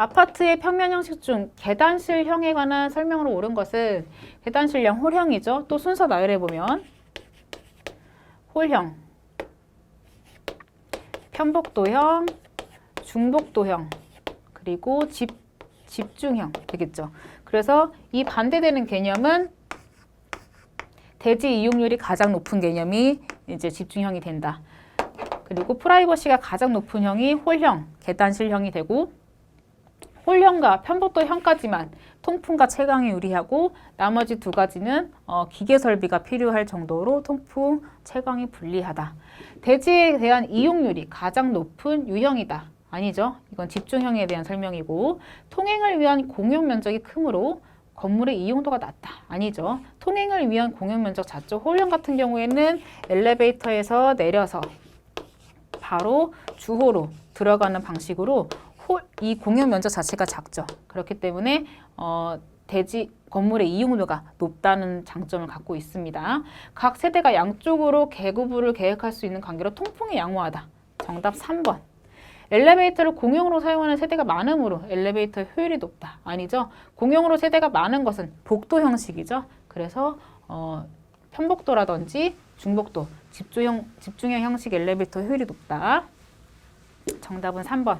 아파트의 평면 형식 중 계단실형에 관한 설명으로 옳은 것은 계단실형 홀형이죠. 또 순서 나열해 보면 홀형, 편복도형, 중복도형, 그리고 집 집중형 되겠죠. 그래서 이 반대되는 개념은 대지 이용률이 가장 높은 개념이 이제 집중형이 된다. 그리고 프라이버시가 가장 높은 형이 홀형, 계단실형이 되고 홀형과 편복도형까지만 통풍과 채광이 유리하고 나머지 두 가지는 어, 기계 설비가 필요할 정도로 통풍, 채광이 불리하다. 대지에 대한 이용률이 가장 높은 유형이다. 아니죠. 이건 집중형에 대한 설명이고 통행을 위한 공용 면적이 크므로 건물의 이용도가 낮다. 아니죠. 통행을 위한 공용 면적 작죠. 홀형 같은 경우에는 엘리베이터에서 내려서 바로 주호로 들어가는 방식으로 홀, 이 공용 면적 자체가 작죠. 그렇기 때문에 어, 대지 건물의 이용도가 높다는 장점을 갖고 있습니다. 각 세대가 양쪽으로 개구부를 계획할 수 있는 관계로 통풍이 양호하다. 정답 3번. 엘리베이터를 공용으로 사용하는 세대가 많으므로 엘리베이터 효율이 높다. 아니죠. 공용으로 세대가 많은 것은 복도 형식이죠. 그래서 어, 편복도라든지 중복도, 집중형, 집중형 형식 엘리베이터 효율이 높다. 정답은 3번.